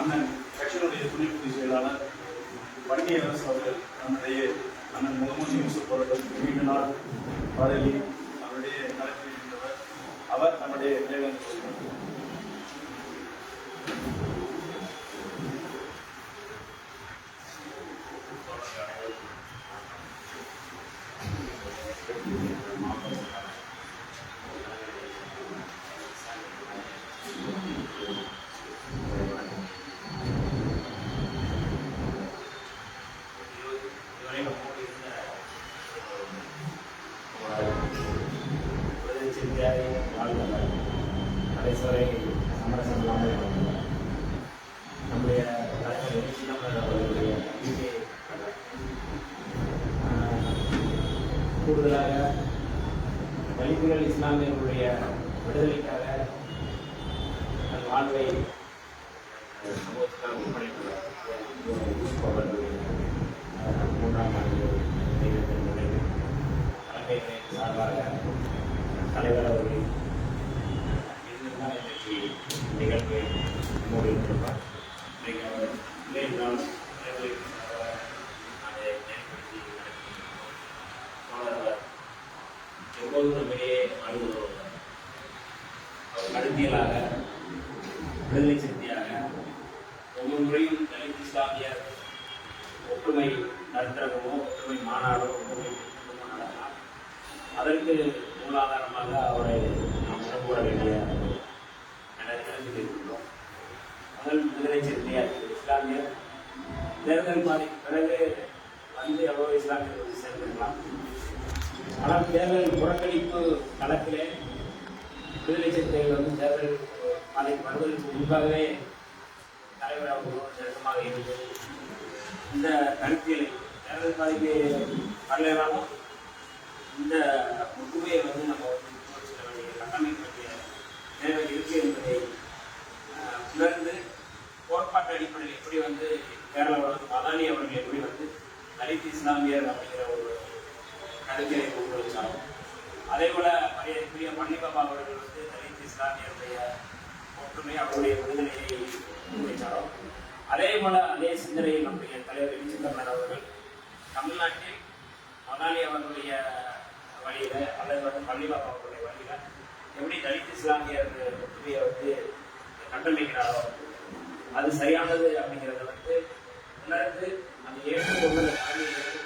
அண்ணன் கட்சியினுடைய துணை பொதுச் செயலாளர் வன்னி அரசு அவர்கள் நம்முடைய அண்ணன் முகமது யூசுப் அவர்கள் நீண்ட நாள் பாடலி அவருடைய நலத்தில் இருந்தவர். அவர் நம்முடைய விவேகானந்த கூடுதலாக தலித்துகள் இஸ்லாமியர்களுடைய விடுதலைக்காக தன் வாழ்வை சமூகத்துக்காக மூன்றாம் ஆண்டு தெய்வத்தின் சார்பாக தலைவர் அவர்கள் இருந்தால் இன்றைக்கு நிகழ்வை எப்போதும் நம்மிடையே வாழ்ந்து வருவார் அவர் கருத்தியலாக விடுதலை சக்தியாக ஒவ்வொரு முறையும் தலித் இஸ்லாமியர் ஒற்றுமை நடுத்தரமோ ஒற்றுமை மாநாடோ ஒற்றுமை குடும்ப அதற்கு மூலாதாரமாக அவரை நாம் உணர்வோட வேண்டிய இடத்தில் இருக்கின்றோம் முதல் விடுதலை சிறுத்தையார் இஸ்லாமியர் தேர்தல் பாதிக்கு பிறகு வந்து எவ்வளோ இஸ்லாமியர் சேர்ந்திருக்கலாம்? ஆனால் தேர்தல் புறக்கணிப்பு களத்திலே விடுதலை சிறுத்தைகள் வந்து தேர்தல் அதை வருவதற்கு முன்பாகவே தலைவர் அவர்களோடு நெருக்கமாக இருந்தது. இந்த கருத்தியலை தேர்தல் பாதிப்பு வரலாலும் இந்த ஒற்றுமையை வந்து நம்ம வந்து முன்னெடுக்க வேண்டிய கட்டமைக்க வேண்டிய தேவை இருக்கு என்பதை உணர்ந்து கோட்பாட்டு அடிப்படையில் எப்படி வந்து கேரளாவோட மதானி அவர்கள் எப்படி வந்து தலித் இஸ்லாமியர் அப்படிங்கிற ஒரு கருத்தியலை கொண்டு அதே போல மரியாதைக்குரிய பள்ளி அவர்கள் வந்து தலித் இஸ்லாமியருடைய ஒற்றுமை அவருடைய விடுதலையை முன்வைச்சாலும் அதே போல அதே சிந்தனையில் நம்முடைய தலைவர் வி. அவர்கள் தமிழ்நாட்டில் மதானி அவர்களுடைய வழியில அல்லது வந்து பள்ளி அவர்களுடைய வழியில எப்படி தலித் இஸ்லாமியர் ஒற்றுமையை வந்து கட்டமைக்கிறாரோ அது சரியானது அப்படிங்கிறத வந்து உணர்ந்து அந்த ஏற்றுக்கொண்டு அந்த கடமையை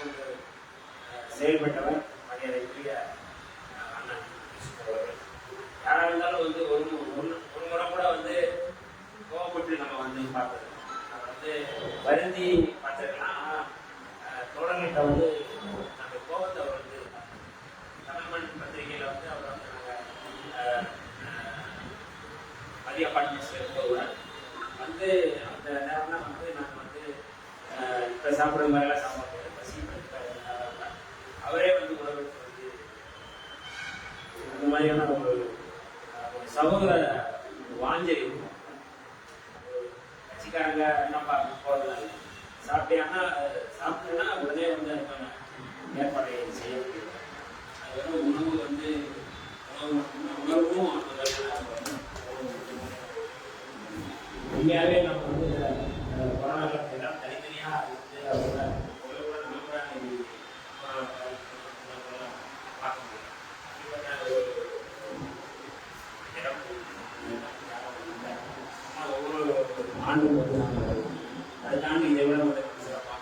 செயல்பட்டவர் மரியாதைக்குரிய அண்ணன் அவர்கள் யாராக இருந்தாலும் வந்து ஒரு ஒன்று ஒரு முறை கூட வந்து கோவப்பட்டு நம்ம வந்து பார்த்தது. நம்ம வந்து வருந்தி பார்த்துருக்கலாம் ஆனால் தோழர்கிட்ட வந்து அந்த கோபத்தை அவர் வந்து தமிழ்மண் பத்திரிகையில் வந்து அவர் வந்து நாங்கள் மதிய அப்பார்ட்மெண்ட்ஸில் இருக்கும்போது வந்து அந்த நேரம்லாம் வந்து நாங்கள் வந்து இப்போ சாப்பிடுற மாதிரிலாம் சாப்பிட பசி படுத்த அவரே வந்து உணவெடுத்து வந்து அந்த மாதிரியான ஒரு அஹ், ஒரு சகோதர வாஞ்சை இருக்கும் ஒரு கட்சிக்காரங்க என்னப்பா போகிறதுனால சாப்பிட்டேன்னா சாப்பிட்டேன்னா உடனே வந்து அதுக்கான ஏற்பாடை செய்ய முடியும் அது வந்து உணவு வந்து உணவும் அந்த உண்மையாகவே நம்ம வந்து கொரோனா காலத்தில் தனித்தனியாக இருந்து அவங்கள உங்களை கூட நம்ம கூட இன்னைக்கு கொரோனா காலத்துல பார்க்க முடியும் அப்படிப்பட்ட ஒரு இடம் ஆனால் ஒவ்வொரு ஆண்டு வந்து நாங்கள் அதை தாண்டி இதை விட வந்து சிறப்பாக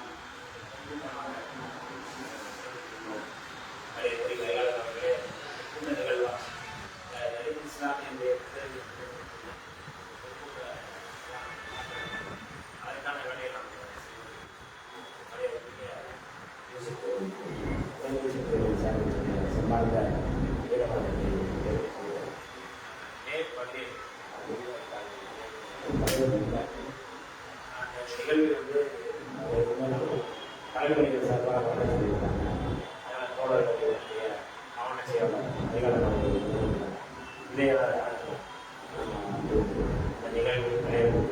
மரியாதை கையாளர் கல்வித்துறையின் சார்பாக வழக்கு செய்திருக்காங்க அதனால் தோழர்களுடைய மாவட்ட செயலாளர் அதிகாரம் இதை நிகழ்வு நடைபெறும்